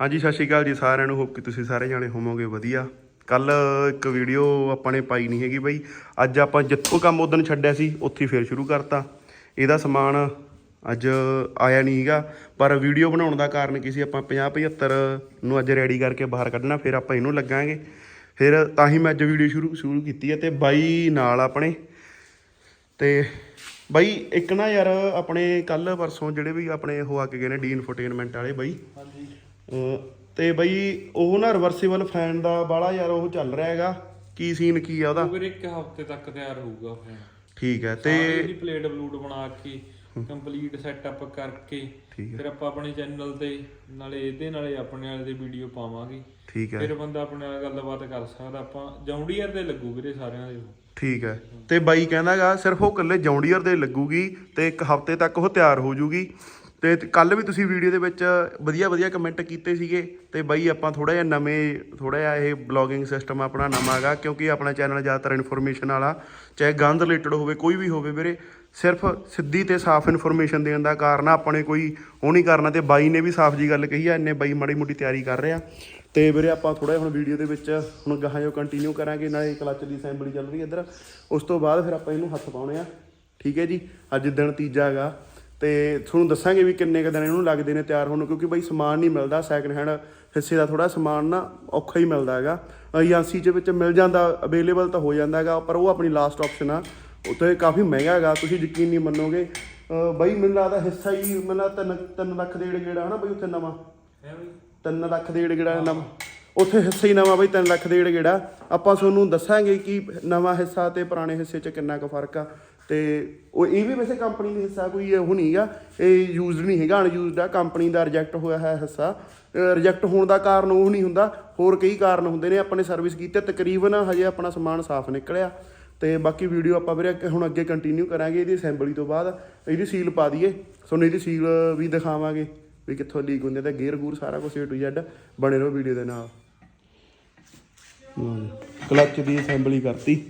ਹਾਂਜੀ, ਸਤਿ ਸ਼੍ਰੀ ਅਕਾਲ ਜੀ ਸਾਰਿਆਂ ਨੂੰ। ਹੋਪ ਕਿ ਤੁਸੀਂ ਸਾਰੇ ਜਾਣੇ ਹੋਵੋਗੇ ਵਧੀਆ। ਕੱਲ ਇੱਕ ਵੀਡੀਓ ਆਪਾਂ ਨੇ ਪਾਈ ਨਹੀਂ ਹੈਗੀ ਬਈ। ਅੱਜ ਆਪਾਂ ਜਿੱਥੋਂ ਕੰਮ ਉਦੋਂ ਛੱਡਿਆ ਸੀ, ਉੱਥੇ ਹੀ ਫੇਰ ਸ਼ੁਰੂ ਕਰਤਾ। ਇਹਦਾ ਸਮਾਨ ਅੱਜ ਆਇਆ ਨਹੀਂ ਹੈਗਾ। ਪਰ ਵੀਡੀਓ ਬਣਾਉਣ ਦਾ ਕਾਰਨ ਕੀ ਸੀ? ਆਪਾਂ 50 75 ਨੂੰ ਅੱਜ ਰੈਡੀ ਕਰਕੇ ਬਾਹਰ ਕੱਢਣਾ, ਫਿਰ ਆਪਾਂ ਇਹਨੂੰ ਲੱਗਾਂਗੇ। ਫਿਰ ਤਾਂ ਹੀ ਮੈਂ ਅੱਜ ਵੀਡੀਓ ਸ਼ੁਰੂ ਸ਼ੁਰੂ ਕੀਤੀ ਹੈ ਤੇ ਬਾਈ ਨਾਲ ਆਪਣੇ। ਤੇ ਬਾਈ, ਇੱਕ ਨਾ ਯਾਰ ਆਪਣੇ ਕੱਲ ਪਰਸੋਂ ਜਿਹੜੇ ਵੀ ਆਪਣੇ ਉਹ ਆ ਕੇ ਗਏ ਨੇ ਡੀ ਇਨਫੋਟੇਨਮੈਂਟ ਵਾਲੇ ਬਾਈ। ਹਾਂਜੀ। ਤੇ ਬਈ ਉਹ ਨਾ ਰਿਵਰਸੀਬਲ ਫੈਨ ਦਾ ਬਾਲਾ ਯਾਰ ਉਹ ਚੱਲ ਰਿਹਾ ਹੈਗਾ। ਕੀ ਸੀਨ ਕੀ ਆ ਉਹਦਾ? ਉਹ ਵੀਰੇ ਇੱਕ ਹਫ਼ਤੇ ਤੱਕ ਤਿਆਰ ਹੋਊਗਾ ਫੋਨ ਠੀਕ ਹੈ ਤੇ ਇਹਦੀ ਪਲੇਟ ਬਲੂਟ ਬਣਾ ਕੇ ਕੰਪਲੀਟ ਸੈਟਅਪ ਕਰਕੇ। ਫਿਰ ਆਪਾਂ ਆਪਣੇ ਚੈਨਲ ਤੇ ਨਾਲੇ ਇਹਦੇ ਨਾਲੇ ਆਪਣੇ ਵਾਲੇ ਦੇ ਵੀਡੀਓ ਪਾਵਾਂਗੇ। ਠੀਕ ਹੈ। ਫਿਰ ਬੰਦਾ ਆਪਣੇ ਨਾਲ ਗੱਲਬਾਤ ਕਰ ਸਕਦਾ ਆਪਾਂ ਜੌਂਡੀਅਰ ਤੇ ਲੱਗੂ ਵੀਰੇ ਸਾਰਿਆਂ ਦੇ। ਠੀਕ ਹੈ। ਤੇ ਬਾਈ ਕਹਿੰਦਾਗਾ ਸਿਰਫ ਉਹ ਇਕੱਲੇ ਜੌਂਡੀਅਰ ਦੇ ਲੱਗੂਗੀ ਤੇ ਇੱਕ ਹਫ਼ਤੇ ਤੱਕ ਉਹ ਤਿਆਰ ਹੋ ਜੂਗੀ। ਤੇ ਕੱਲ ਵੀ ਤੁਸੀਂ ਵੀਡੀਓ ਦੇ ਵਿੱਚ ਵਧੀਆ ਵਧੀਆ ਕਮੈਂਟ ਕੀਤੇ ਸੀਗੇ ਤੇ ਬਾਈ ਆਪਾਂ ਥੋੜਾ ਜਿਹਾ ਨਵੇਂ ਥੋੜਾ ਜਿਹਾ ਇਹ ਬਲੌਗਿੰਗ ਸਿਸਟਮ ਆਪਣਾ ਨਵਾਂ ਹੈਗਾ, ਕਿਉਂਕਿ ਆਪਣਾ ਚੈਨਲ ਜ਼ਿਆਦਾਤਰ ਇਨਫੋਰਮੇਸ਼ਨ ਵਾਲਾ, ਚਾਹੇ ਗੰਦ ਰਿਲੇਟਡ ਹੋਵੇ, ਕੋਈ ਵੀ ਹੋਵੇ ਵੀਰੇ, ਸਿਰਫ ਸਿੱਧੀ ਤੇ ਸਾਫ਼ ਇਨਫੋਰਮੇਸ਼ਨ ਦੇਣ ਦਾ ਕਾਰਨ ਆਪਣੇ ਕੋਈ ਉਹ ਨਹੀਂ ਕਰਨਾ ਤੇ ਬਾਈ ਨੇ ਵੀ ਸਾਫ਼ ਜੀ ਗੱਲ ਕਹੀ ਆ, ਇੰਨੇ ਬਾਈ ਮਾੜੀ ਮੋਟੀ ਤਿਆਰੀ ਕਰ ਰਿਹਾ। ਤੇ ਵੀਰੇ ਆਪਾਂ ਥੋੜਾ ਹੁਣ ਵੀਡੀਓ ਦੇ ਵਿੱਚ ਹੁਣ ਗਾਹਾਂ ਜੋ ਕੰਟੀਨਿਊ ਕਰਾਂਗੇ, ਨਾਲੇ ਕਲੱਚ ਦੀ ਅਸੈਂਬਲੀ ਚੱਲ ਰਹੀ ਹੈ ਇੱਧਰ। ਉਸ ਤੋਂ ਬਾਅਦ ਫਿਰ ਆਪਾਂ ਇਹਨੂੰ ਹੱਥ ਪਾਉਣੇ ਆ, ਠੀਕ ਹੈ ਜੀ? ਅੱਜ ਦਿਨ ਤੀਜਾ ਹੈਗਾ। ਤੇ ਤੁਹਾਨੂੰ ਦੱਸਾਂਗੇ ਵੀ ਕਿੰਨੇ ਕੁ ਦਿਨ ਇਹਨੂੰ ਲੱਗਦੇ ਨੇ ਤਿਆਰ ਹੋਣ ਨੂੰ ਕਿਉਂਕਿ ਬਾਈ ਸਮਾਨ ਨਹੀਂ ਮਿਲਦਾ ਸੈਕਿੰਡ ਹੈਂਡ ਹਿੱਸੇ ਦਾ ਥੋੜਾ ਸਮਾਨ ਨਾ ਔਖਾ ਹੀ ਮਿਲਦਾ ਹੈਗਾ। ਏਜੰਸੀ ਦੇ ਵਿੱਚ ਮਿਲ ਜਾਂਦਾ ਅਵੇਲੇਬਲ ਤਾਂ ਹੋ ਜਾਂਦਾ ਹੈਗਾ ਪਰ ਉਹ ਆਪਣੀ ਲਾਸਟ ਆਪਸ਼ਨ ਆ। ਉੱਥੇ ਕਾਫੀ ਮਹਿੰਗਾ ਹੈਗਾ ਤੁਸੀਂ ਯਕੀਨ ਨਹੀਂ ਮੰਨੋਗੇ। ਬਾਈ ਮੈਨੂੰ ਲੱਗਦਾ ਹਿੱਸਾ ਹੀ ਮੈਨੂੰ ਲੱਗਦਾ ਤਿੰਨ ਤਿੰਨ ਲੱਖ ਦੇ ਗੇੜਾ ਹਨਾ ਬਾਈ ਉੱਥੇ ਨਵਾਂ? ਹੈ ਬਈ। 3 ਲੱਖ ਦੇ ਗੇੜਾ ਨਵਾਂ। ਉੱਥੇ ਹਿੱਸਾ ਹੀ ਨਵਾਂ ਬਈ 3 ਲੱਖ ਦੇ ਗੇੜਾ ਆਪਾਂ ਤੁਹਾਨੂੰ ਦੱਸਾਂਗੇ ਕਿ ਨਵਾਂ ਹਿੱਸਾ ਤੇ ਪੁਰਾਣੇ ਹਿੱਸੇ 'ਚ ਕਿੰਨਾ ਕੁ ਫ਼ਰਕ ਆ। ਤੇ ਉਹ ਇਹ ਵੀ ਵੈਸੇ ਕੰਪਨੀ ਦਾ ਹਿੱਸਾ ਕੋਈ ਉਹ ਨਹੀਂ ਨਹੀਂਗਾ, ਇਹ ਯੂਜ਼ਡ ਨਹੀਂ ਹੈਗਾ ਅਨਯੂਜ਼ਡ ਆ, ਕੰਪਨੀ ਦਾ ਰਿਜੈਕਟ ਹੋਇਆ ਹੈ ਹਿੱਸਾ। ਰਿਜੈਕਟ ਹੋਣ ਦਾ ਕਾਰਨ ਉਹ ਨਹੀਂ ਹੁੰਦਾ, ਹੋਰ ਕਈ ਕਾਰਨ ਹੁੰਦੇ ਨੇ ਆਪਣੇ ਸਰਵਿਸ ਕੀਤੇ ਤਕਰੀਬਨ ਹਜੇ ਆਪਣਾ ਸਮਾਨ ਸਾਫ਼ ਨਿਕਲਿਆ। ਤੇ ਬਾਕੀ ਵੀਡੀਓ ਆਪਾਂ ਵੀਰੇ ਹੁਣ ਅੱਗੇ ਕੰਟੀਨਿਊ ਕਰਾਂਗੇ ਇਹਦੀ ਅਸੈਂਬਲੀ ਤੋਂ ਬਾਅਦ, ਇਹਦੀ ਸੀਲ ਪਾ ਦਈਏ। ਤੁਹਾਨੂੰ ਇਹਦੀ ਸੀਲ ਵੀ ਦਿਖਾਵਾਂਗੇ, ਵੀ ਕਿੱਥੋਂ ਲੀਕ ਹੁੰਦੇ ਤੇ ਗੇਅਰ ਗੂਰ ਸਾਰਾ ਕੁਝ ਏ ਟੂ ਜ਼ੈਡ ਬਣੇ ਰਹੋ ਵੀਡੀਓ ਦੇ ਨਾਲ। ਕਲੱਚ ਦੀ ਅਸੈਂਬਲੀ ਕਰਤੀ,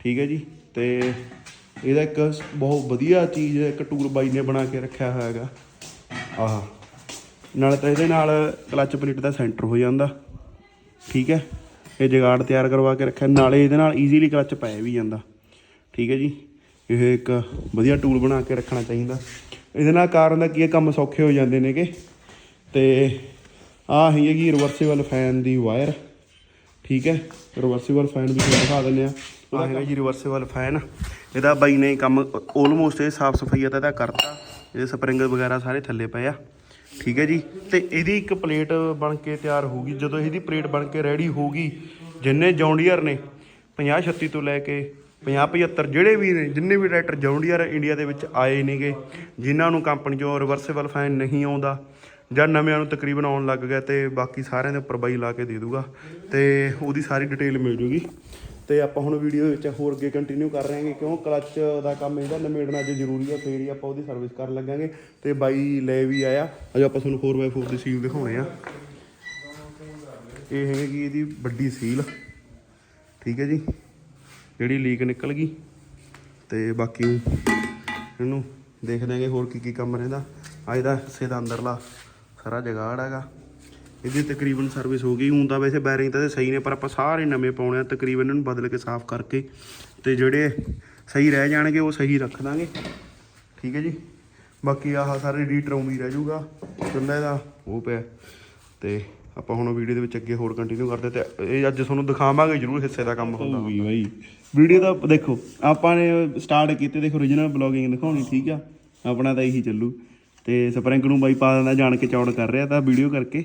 ਠੀਕ ਹੈ ਜੀ, ਤੇ ਇਹਦਾ ਇੱਕ ਬਹੁਤ ਵਧੀਆ ਚੀਜ਼ ਇੱਕ ਟੂਲ ਬਾਈ ਨੇ ਬਣਾ ਕੇ ਰੱਖਿਆ ਹੋਇਆ ਹੈਗਾ। ਆਹ। ਨਾਲੇ ਤਾਂ ਇਹਦੇ ਨਾਲ ਕਲੱਚ ਪਲੇਟ ਦਾ ਸੈਂਟਰ ਹੋ ਜਾਂਦਾ। ਠੀਕ ਹੈ? ਇਹ ਜਗਾੜ ਤਿਆਰ ਕਰਵਾ ਕੇ ਰੱਖਿਆ। ਨਾਲੇ ਇਹਦੇ ਨਾਲ ਈਜ਼ੀਲੀ ਕਲੱਚ ਪੈ ਵੀ ਜਾਂਦਾ। ਠੀਕ ਹੈ ਜੀ? ਇਹ ਇੱਕ ਵਧੀਆ ਟੂਲ ਬਣਾ ਕੇ ਰੱਖਣਾ ਚਾਹੀਦਾ। ਇਹਦੇ ਨਾਲ ਕਾਰਨ ਦਾ ਕੀ ਹੈ, ਕੰਮ ਸੌਖੇ ਹੋ ਜਾਂਦੇ ਨੇਗੇ। ਤੇ ਆਹ ਹੈਗੀ ਰਿਵਰਸੀਬਲ ਫੈਨ ਦੀ ਵਾਇਰ ਠੀਕ ਹੈ? ਰਿਵਰਸੀਬਲ ਫੈਨ ਵੀ ਤੁਹਾਨੂੰ ਦਿਖਾ ਦਿੰਦੇ ਆ ਆਹ ਹੈਗਾ ਜੀ ਰਿਵਰਸੇਬਲ ਫੈਨ ਇਹਦਾ ਬਾਈ ਨੇ ਕੰਮ ਆਲਮੋਸਟ ਇਹ ਸਾਫ਼ ਸਫ਼ਾਈ ਤਾਂ ਇਹਦਾ ਕਰਤਾ। ਇਹਦੇ ਸਪਰਿੰਗ ਵਗੈਰਾ ਸਾਰੇ ਥੱਲੇ ਪਏ ਆ। ਠੀਕ ਹੈ ਜੀ। ਤੇ ਇਹਦੀ ਇੱਕ ਪਲੇਟ ਬਣ ਕੇ ਤਿਆਰ ਹੋਊਗੀ। ਜਦੋਂ ਇਹਦੀ ਪਲੇਟ ਬਣ ਕੇ ਰੈਡੀ ਹੋਊਗੀ, ਜਿੰਨੇ ਜੌਂਡੀਅਰ ਨੇ 50 36 ਤੋਂ ਲੈ ਕੇ 50 75 ਜਿਹੜੇ ਵੀ ਨੇ, ਜਿੰਨੇ ਵੀ ਟਰੈਕਟਰ ਜੌਂਡੀਅਰ ਇੰਡੀਆ ਦੇ ਵਿੱਚ ਆਏ ਨੇਗੇ, ਜਿਨ੍ਹਾਂ ਨੂੰ ਕੰਪਨੀ ਚੋਂ ਰਿਵਰਸੇਬਲ ਫੈਨ ਨਹੀਂ ਆਉਂਦਾ, ਜਾਂ ਨਵਿਆਂ ਨੂੰ ਤਕਰੀਬਨ ਆਉਣ ਲੱਗ ਗਿਆ ਤੇ ਬਾਕੀ ਸਾਰਿਆਂ ਦੇ ਉੱਪਰ ਬਾਈ ਲਾ ਕੇ ਦੇ ਦੂਗਾ। ਤੇ ਉਹਦੀ ਸਾਰੀ ਡਿਟੇਲ ਮਿਲ ਜੂਗੀ। ਤੇ ਆਪਾਂ ਹੁਣ ਵੀਡੀਓ ਵਿੱਚ ਹੋਰ ਅੱਗੇ ਕੰਟੀਨਿਊ ਕਰ ਰਹੇ ਹਾਂਗੇ, ਕਿਉਂ ਕਲੱਚ ਦਾ ਕੰਮ ਇਹਦਾ ਨਿਮੇੜਨਾ ਜੇ ਜ਼ਰੂਰੀ ਆ, ਫੇਰ ਹੀ ਆਪਾਂ ਉਹਦੀ ਸਰਵਿਸ ਕਰਨ ਲੱਗਾਂਗੇ। ਤੇ ਬਾਈ ਲੈ ਵੀ ਆਇਆ। ਅੱਜ ਆਪਾਂ ਤੁਹਾਨੂੰ 4x4 ਦੀ ਸੀਲ ਦਿਖਾਉਣੇ ਆ। ਇਹ ਹੈਗੀ ਇਹਦੀ ਵੱਡੀ ਸੀਲ ਠੀਕ ਹੈ ਜੀ? ਜਿਹੜੀ ਲੀਕ ਨਿਕਲ ਗਈ। ਤੇ ਬਾਕੀ ਇਹਨੂੰ ਦੇਖ ਦਾਂਗੇ ਹੋਰ ਕੀ ਕੀ ਕੰਮ ਰਹਿੰਦਾ। ਆ ਇਹਦਾ ਹਿੱਸੇ ਦਾ ਅੰਦਰਲਾ ਸਾਰਾ ਜਗਾੜ ਹੈਗਾ। ਇਹਦੀ ਤਕਰੀਬਨ ਸਰਵਿਸ ਹੋ ਗਈ। ਹੁਣ ਤਾਂ ਵੈਸੇ ਬੈਰਿੰਗ ਤਾਂ ਸਹੀ ਨੇ ਪਰ ਆਪਾਂ ਸਾਰੇ ਨਵੇਂ ਪਾਉਣੇ ਆ। ਤਕਰੀਬਨ ਇਹਨੂੰ ਬਦਲ ਕੇ ਸਾਫ਼ ਕਰਕੇ ਤੇ ਜਿਹੜੇ ਸਹੀ ਰਹਿ ਜਾਣਗੇ ਉਹ ਸਹੀ ਰੱਖ ਦਾਂਗੇ। ਠੀਕ ਹੈ ਜੀ? ਬਾਕੀ ਆਹ ਸਾਰੇ ਡੀਟਰੋਮ ਹੀ ਰਹਿ ਜਾਊਗਾ। ਚੁੱਲ੍ਹੇ ਦਾ ਉਹ ਪਿਆ। ਤੇ ਆਪਾਂ ਹੁਣ ਵੀਡੀਓ ਦੇ ਵਿੱਚ ਅੱਗੇ ਹੋਰ ਕੰਟੀਨਿਊ ਕਰਦੇ ਤੇ ਇਹ ਅੱਜ ਤੁਹਾਨੂੰ ਦਿਖਾਵਾਂਗੇ ਜਰੂਰ ਹਿੱਸੇ ਦਾ ਕੰਮ ਹੁੰਦਾ। ਹੋਊਗੀ ਬਾਈ। ਵੀਡੀਓ ਦਾ ਦੇਖੋ ਆਪਾਂ ਨੇ ਸਟਾਰਟ ਕੀਤੇ ਦੇਖੋ origignal ਬਲੌਗਿੰਗ ਦਿਖਾਉਣੀ ਠੀਕ ਆ? ਆਪਣਾ ਤਾਂ ਇਹੀ ਚੱਲੂ। ਤੇ ਸਪਰਿੰਗ ਨੂੰ ਬਾਈ ਪਾ ਦਿੰਦਾ ਜਾਣ ਕੇ ਚੌੜ ਕਰ ਰਿਹਾ ਤਾਂ ਵੀਡੀਓ ਕਰਕੇ।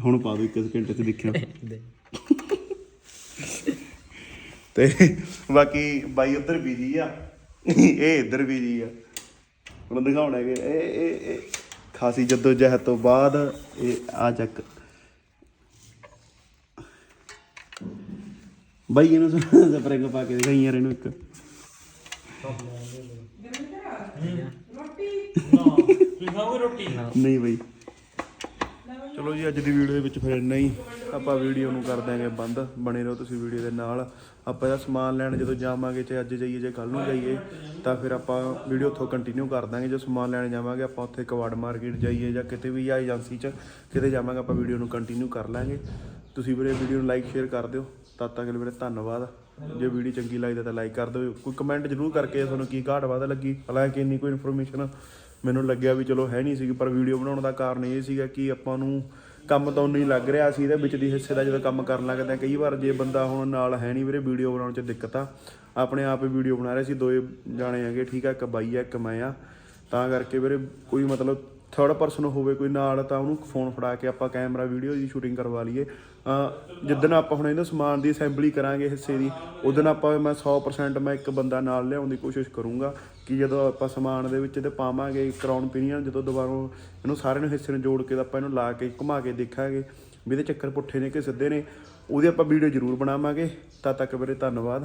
ਹੁਣ ਪਾ ਦੋ ਇੱਕ ਸਕਿੰਟ ਚ ਦੇਖਿਓ। ਤੇ ਬਾਕੀ ਬਾਈ ਉੱਧਰ ਬੀਜੀ ਆ। ਇਹ ਇੱਧਰ ਬੀਜੀ ਆ। ਹੁਣ ਦਿਖਾਉਣਾ ਕਿ ਇਹ ਇਹ ਇਹ ਖਾਸੀ ਜਦੋਂ ਜਹਿਦ ਤੋਂ ਬਾਅਦ ਇਹ ਆ ਚੱਕ। ਬਾਈ ਇਹਨੂੰ ਸਪਰਿੰਗ ਪਾ ਕੇ ਦਿਖਾਈ ਯਾਰ ਇਹਨੂੰ ਇੱਕ। ਨਾ ਤੁਸੀਂ ਖਾਓਗੇ ਰੋਟੀ। ਨਹੀਂ ਬਾਈ। ਚਲੋ ਜੀ, ਅੱਜ ਦੀ ਵੀਡੀਓ ਦੇ ਵਿੱਚ ਫਿਰ ਇੰਨਾ ਹੀ। ਆਪਾਂ ਵੀਡੀਓ ਨੂੰ ਕਰ ਦਾਂਗੇ ਬੰਦ। ਬਣੇ ਰਹੋ ਤੁਸੀਂ ਵੀਡੀਓ ਦੇ ਨਾਲ। ਆਪਾਂ ਇਹਦਾ ਸਮਾਨ ਲੈਣ ਜਦੋਂ ਜਾਵਾਂਗੇ, ਚਾਹੇ ਅੱਜ ਜਾਈਏ ਜੇ ਕੱਲ ਨੂੰ ਜਾਈਏ, ਤਾਂ ਫਿਰ ਆਪਾਂ ਵੀਡੀਓ ਉੱਥੋਂ ਕੰਟੀਨਿਊ ਕਰ ਦਾਂਗੇ ਜੋ ਸਮਾਨ ਲੈਣ ਜਾਵਾਂਗੇ, ਆਪਾਂ ਉੱਥੇ ਕਵਾੜ ਮਾਰਕੀਟ ਜਾਈਏ ਜਾਂ ਕਿਤੇ ਵੀ ਆ ਏਜੰਸੀ 'ਚ ਕਿਤੇ ਜਾਵਾਂਗੇ, ਆਪਾਂ ਵੀਡੀਓ ਨੂੰ ਕੰਟੀਨਿਊ ਕਰ ਲਾਂਗੇ। ਤੁਸੀਂ ਵੀਰੇ ਵੀਡੀਓ ਨੂੰ ਲਾਈਕ ਸ਼ੇਅਰ ਕਰ ਦਿਓ। ਤਦ ਤੱਕ ਲਈ ਵੀਰੇ ਧੰਨਵਾਦ। ਜੇ ਵੀਡੀਓ ਚੰਗੀ ਲੱਗਦੀ ਤਾਂ ਲਾਈਕ ਕਰ ਦਿਓ। ਕੋਈ ਕਮੈਂਟ ਜ਼ਰੂਰ ਕਰਕੇ ਤੁਹਾਨੂੰ ਕੀ ਘਾਟ ਵਾਧ ਲੱਗੀ। ਹਾਲਾਂਕਿ ਇੰਨੀ ਕੋਈ ਇਨਫੋਰਮੇਸ਼ਨ ਮੈਨੂੰ ਲੱਗਿਆ ਵੀ ਚਲੋ ਹੈ ਨਹੀਂ ਸੀਗੀ, ਪਰ ਵੀਡੀਓ ਬਣਾਉਣ ਦਾ ਕਾਰਨ ਇਹ ਸੀਗਾ ਕਿ ਆਪਾਂ ਨੂੰ ਕੰਮ ਤਾਂ ਉਨੀ ਲੱਗ ਰਿਹਾ ਸੀ ਇਹਦੇ ਵਿੱਚ ਦੀ ਹਿੱਸੇ ਦਾ ਜਦੋਂ ਕੰਮ ਕਰਨ ਲੱਗਦਾ ਕਈ ਵਾਰ ਜੇ ਬੰਦਾ ਹੁਣ ਨਾਲ ਹੈ ਨਹੀਂ ਵੀਰੇ ਵੀਡੀਓ ਬਣਾਉਣ 'ਚ ਦਿੱਕਤ ਆ। ਆਪਣੇ ਆਪ ਹੀ ਵੀਡੀਓ ਬਣਾ ਰਹੇ ਸੀ, ਦੋਏ ਜਾਣੇ ਹੈਗੇ, ਠੀਕ ਆ, ਇੱਕ ਬਾਈ ਆ, ਇੱਕ ਮੈਂ ਆ। ਤਾਂ ਕਰਕੇ ਵੀਰੇ ਕੋਈ ਮਤਲਬ ਥਰਡ ਪਰਸਨ ਹੋਵੇ ਕੋਈ ਨਾਲ ਤਾਂ ਉਹਨੂੰ ਫੋਨ ਫੜਾ ਕੇ ਆਪਾਂ ਕੈਮਰਾ ਵੀਡੀਓ ਦੀ ਸ਼ੂਟਿੰਗ ਕਰਵਾ ਲਈਏ। ਜਿੱਦਣ ਆਪਾਂ ਹੁਣ ਇਹਦਾ ਸਮਾਨ ਦੀ ਅਸੈਂਬਲੀ ਕਰਾਂਗੇ ਹਿੱਸੇ ਦੀ ਉਦੋਂ ਆਪਾਂ ਮੈਂ 100% ਮੈਂ ਇੱਕ ਬੰਦਾ ਨਾਲ ਲਿਆਉਣ ਦੀ ਕੋਸ਼ਿਸ਼ ਕਰੂੰਗਾ ਕਿ ਜਦੋਂ ਆਪਾਂ ਸਮਾਨ ਦੇ ਵਿੱਚ ਇਹਦੇ ਪਾਵਾਂਗੇ ਕਰਾਉਣ ਪੀਣੀਆਂ, ਜਦੋਂ ਦੁਬਾਰਾ ਇਹਨੂੰ ਸਾਰੇ ਨੂੰ ਹਿੱਸੇ ਨੂੰ ਜੋੜ ਕੇ ਤਾਂ ਆਪਾਂ ਇਹਨੂੰ ਲਾ ਕੇ ਘੁਮਾ ਕੇ ਦੇਖਾਂਗੇ ਵੀ ਇਹਦੇ ਚੱਕਰ ਪੁੱਠੇ ਨੇ ਕਿ ਸਿੱਧੇ ਨੇ, ਉਹਦੀ ਆਪਾਂ ਵੀਡੀਓ ਜ਼ਰੂਰ ਬਣਾਵਾਂਗੇ। ਤਦ ਤੱਕ ਵੀਰੇ ਧੰਨਵਾਦ।